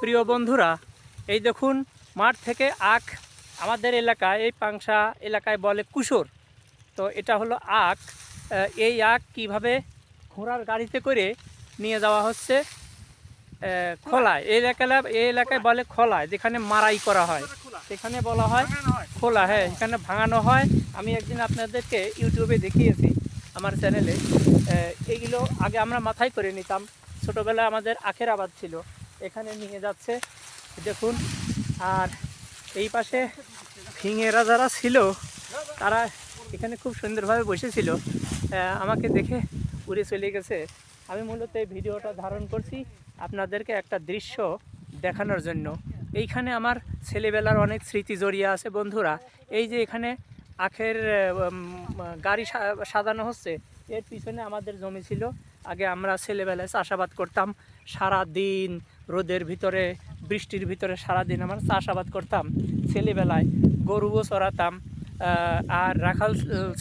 প্রিয় বন্ধুরা, এই দেখুন মাঠ থেকে আখ আমাদের এলাকায়, এই পাংশা এলাকায় বলে কুসর তো এটা হলো আখ। এই আখ কীভাবে ঘোড়ার গাড়িতে করে নিয়ে যাওয়া হচ্ছে? খোলায়। এই এলাকায় এই এলাকায় বলে খোলায়, যেখানে মারাই করা হয়। সেখানে বলা হয় খোলা হ্যাঁ এখানে ভাঙানো হয়। আমি একদিন আপনাদেরকে ইউটিউবে দেখিয়েছি আমার চ্যানেলে। এইগুলো আগে আমরা মাথায় করে নিতাম। ছোটোবেলায় আমাদের আখের আবাদ ছিল। এখানে নিয়ে যাচ্ছে। দেখুন, আর এই পাশে ফিঙেরা যারা ছিল, তারা এখানে খুব সুন্দরভাবে বসেছিল। আমাকে দেখে উড়ে চলে গেছে। আমি মূলত এই ভিডিওটা ধারণ করছি আপনাদেরকে একটা দৃশ্য দেখানোর জন্য। এইখানে আমার ছেলেবেলার অনেক স্মৃতি জড়িয়ে আছে, বন্ধুরা। এই যে এখানে আখের গাড়ি সাজানো হচ্ছে, এর পিছনে আমাদের জমি ছিল। আগে আমরা ছেলেবেলায় চাষাবাদ করতাম। সারা দিন রোদের ভিতরে, বৃষ্টির ভিতরে সারা দিন আমরা চাষাবাদ করতাম। ছেলেবেলায় গরুও চড়াতাম আর রাখাল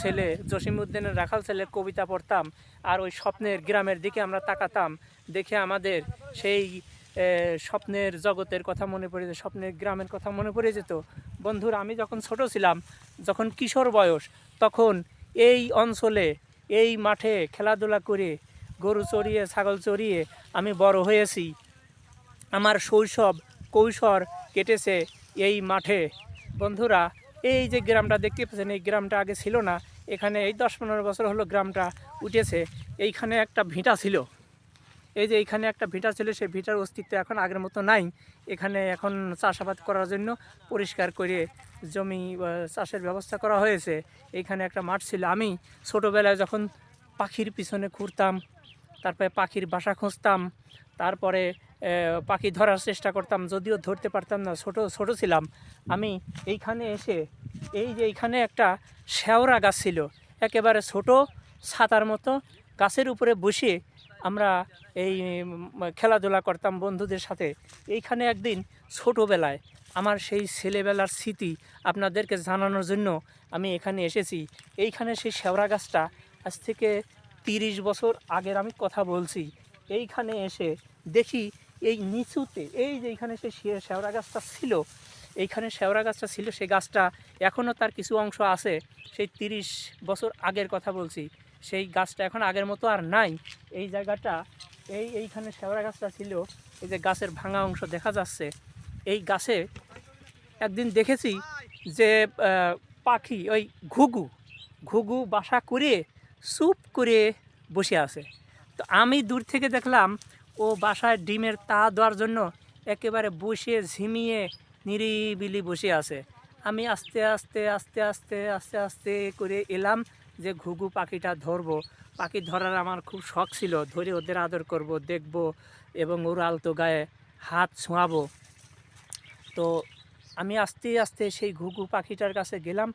ছেলে, জসিমউদ্দিনের রাখাল ছেলের কবিতা পড়তাম, আর ওই স্বপ্নের গ্রামের দিকে আমরা তাকাতাম, দেখে আমাদের সেই স্বপ্নের জগতের কথা মনে পড়ে যেত, স্বপ্নের গ্রামের কথা মনে পড়ে যেত। বন্ধুরা, আমি যখন ছোট ছিলাম, যখন কিশোর বয়স, তখন এই অঞ্চলে, এই মাঠে খেলাধুলা করে গরু চড়িয়ে, ছাগল চড়িয়ে আমি বড় হয়েছি। আমার শৈশব কৈশোর কেটেছে এই মাঠে। বন্ধুরা, এই যে গ্রামটা দেখতে পাচ্ছেন, এই গ্রামটা আগে ছিল না। এখানে এই দশ পনেরো বছর হলো গ্রামটা উঠেছে। এইখানে একটা ভিটা ছিল। এই যে এইখানে একটা ভিটা ছিল, সেই ভিটার অস্তিত্ব এখন আগের মতো নাই। এখানে এখন চাষাবাদ করার জন্য পরিষ্কার করে জমি চাষের ব্যবস্থা করা হয়েছে। এইখানে একটা মাঠ ছিল। আমি ছোটোবেলায় যখন পাখির পিছনে ঘুরতাম, তারপরে পাখির বাসা খুঁজতাম, তারপরে পাখি ধরার চেষ্টা করতাম, যদিও ধরতে পারতাম না, ছোট ছোট ছিলাম। আমি এইখানে এসে, এই যে এইখানে একটা শেওড়া গাছ ছিল, একেবারে ছোট ছাতার মতো, গাছের উপরে বসে আমরা এই খেলাধুলা করতাম বন্ধুদের সাথে। এইখানে একদিন ছোটোবেলায় আমার সেই ছেলেবেলার স্মৃতি আপনাদেরকে জানানোর জন্য আমি এখানে এসেছি। এইখানে সেই শেওড়া গাছটা আজ থেকে তিরিশ বছর আগের আমি কথা বলছি। এইখানে এসে দেখি এই নিচুতে, এই যে এইখানে সেই শে- শেওড়া গাছটা ছিল, এইখানে শেওড়া গাছটা ছিল সেই গাছটা এখনও তার কিছু অংশ আছে। সেই তিরিশ বছর আগের কথা বলছি। সেই গাছটা এখন আগের মতো আর নাই। এই জায়গাটা, এই এইখানে শেওড়া গাছটা ছিল, এই যে গাছের ভাঙা অংশ দেখা যাচ্ছে। এই গাছে একদিন দেখেছি যে পাখি, ওই ঘুঘু ঘুঘু বাসা করে চুপ করে বসে আছে। তো আমি দূর থেকে দেখলাম ও বাসায় ডিমের তা দেওয়ার জন্য একেবারে বসে ঝিমিয়ে নিরিবিলি বসে আছে। আমি আস্তে আস্তে আস্তে আস্তে আস্তে আস্তে করে এলাম যে ঘুঘু পাখিটা ধরবো। পাখি ধরার আমার খুব শখ ছিল। ধরে ওদের আদর করব, দেখব এবং ওর আলতো গায়ে হাত ছোঁয়াবো। তো আমি আস্তে আস্তে সেই ঘুঘু পাখিটার কাছে গেলাম।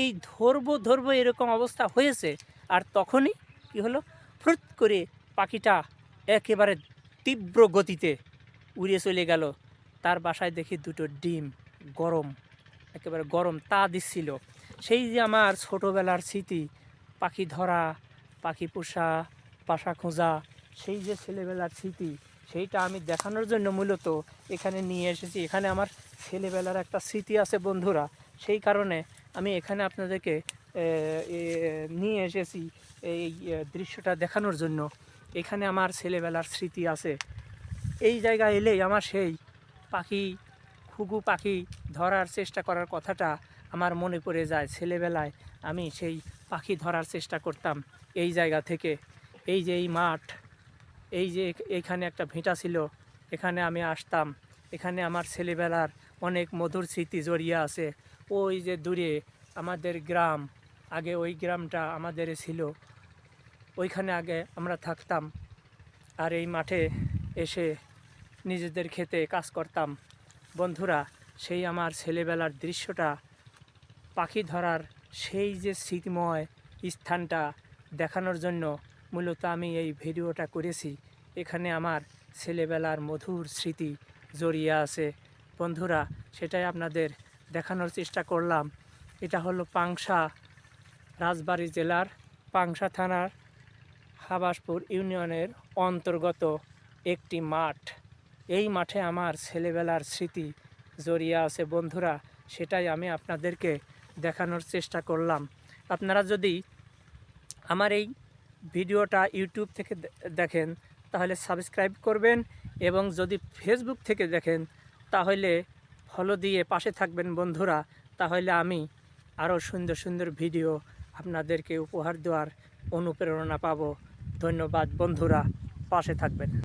এই ধরবো ধরবো এরকম অবস্থা হয়েছে। আর তখনই কি হলো? ফ্রুত করে পাখিটা একেবারে তীব্র গতিতে উড়ে চলে গেল। তার বাসায় দেখি দুটো ডিম গরম, একেবারে গরম তা দিচ্ছিল। সেই যে আমার ছোটোবেলার স্মৃতি, পাখি ধরা, পাখি পোষা, বাসা খোঁজা, সেই যে ছেলেবেলার স্মৃতি, সেইটা আমি দেখানোর জন্য মূলত এখানে নিয়ে এসেছি। এখানে আমার ছেলেবেলার একটা স্মৃতি আছে বন্ধুরা, সেই কারণে আমি এখানে আপনাদেরকে নিয়ে এসেছি এই দৃশ্যটা দেখানোর জন্য এখানে আমার ছেলেবেলার স্মৃতি আছে। এই জায়গায় এলেই আমার সেই পাখি, ঘুঘু পাখি ধরার চেষ্টা করার কথাটা আমার মনে পড়ে যায়। ছেলেবেলায় আমি সেই পাখি ধরার চেষ্টা করতাম এই জায়গা থেকে। এই যে এই মাঠ, এই যে এখ- এখানে একটা ভিটা ছিল, এখানে আমি আসতাম। এখানে আমার ছেলেবেলার অনেক মধুর স্মৃতি জড়িয়ে আছে। ওই যে দূরে আমাদের গ্রাম আগে ওই গ্রামটা আমাদের ছিল। ওইখানে আগে আমরা থাকতাম আর এই মাঠে এসে নিজেদের খেতে কাজ করতাম। বন্ধুরা, সেই আমার ছেলেবেলার দৃশ্যটা, পাখি ধরার সেই যে স্মৃতিময় স্থানটা দেখানোর জন্য মূলত আমি এই ভিডিওটা করেছি। এখানে আমার ছেলেবেলার মধুর স্মৃতি জড়িয়ে আছে। বন্ধুরা, সেটাই আপনাদের দেখানোর চেষ্টা করলাম। এটা হলো পাংশা রাজবাড়ী জেলার পাংশা থানার হাবাসপুর ইউনিয়নের অন্তর্গত একটি মাঠ। এই মাঠে আমার ছেলেবেলার স্মৃতি জড়িয়ে আছে। বন্ধুরা, সেটাই আমি আপনাদেরকে দেখানোর চেষ্টা করলাম। আপনারা যদি আমার এই ভিডিওটা ইউটিউব থেকে দেখেন, তাহলে সাবস্ক্রাইব করবেন এবং যদি ফেসবুক থেকে দেখেন, তাহলে ফলো দিয়ে পাশে থাকবেন বন্ধুরা। তাহলে আমি আরও সুন্দর সুন্দর ভিডিও আপনাদেরকে উপহার দেওয়ার অনুপ্রেরণা পাব। ধন্যবাদ বন্ধুরা পাশে থাকবেন।